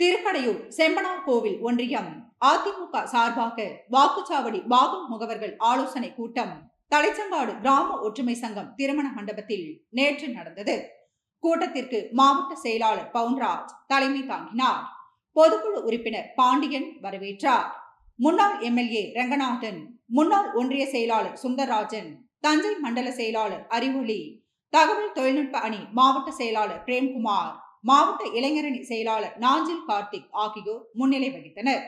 திருக்கடையூர் செம்பனார் கோவில் ஒன்றியம். அதிமுக சார்பாக வாக்குச்சாவடி பாகம் முகவர்கள் ஆலோசனை கூட்டம். தலைச்சங்காடு கிராம ஒற்றுமை சங்கம் திருமண மண்டபத்தில் நேற்று நடந்தது. கூட்டத்திற்கு மாவட்ட செயலாளர் பவுன்ராஜ் தலைமை தாங்கினார். பொதுக்குழு உறுப்பினர் பாண்டியன் வரவேற்றார். முன்னாள் எம்எல்ஏ ரங்கநாதன் முன்னாள் ஒன்றிய செயலாளர் சுந்தரராஜன் தஞ்சை மண்டல செயலாளர் அறிவொளி தகவல் தொழில்நுட்ப அணி மாவட்ட செயலாளர் பிரேம்குமார் மாவட்ட இளைஞரணி செயலாளர் நாஞ்சில் கார்த்திக் ஆகியோர் முன்னிலை வகித்தனர்.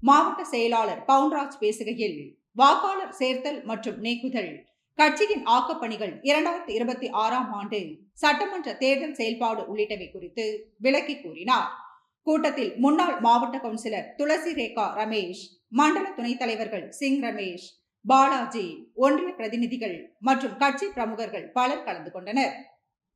மாவட்ட செயலாளர் பவுன்ராஜ் பேசுகையில் வாக்காளர் சேர்த்தல் மற்றும் நீக்குதல் கட்சியின் ஆக்கப்பணிகள் இரண்டாயிரத்தி இருபத்தி ஆறாம் ஆண்டு சட்டமன்ற தேர்தல் செயல்பாடு உள்ளிட்டவை குறித்து விளக்கி கூறினார். கூட்டத்தில் முன்னாள் மாவட்ட கவுன்சிலர் துளசி ரேகா ரமேஷ் மண்டல துணைத் தலைவர்கள் சிங் ரமேஷ் பாலாஜி ஒன்றிய பிரதிநிதிகள் மற்றும் கட்சி பிரமுகர்கள் பலர் கலந்து கொண்டனர்.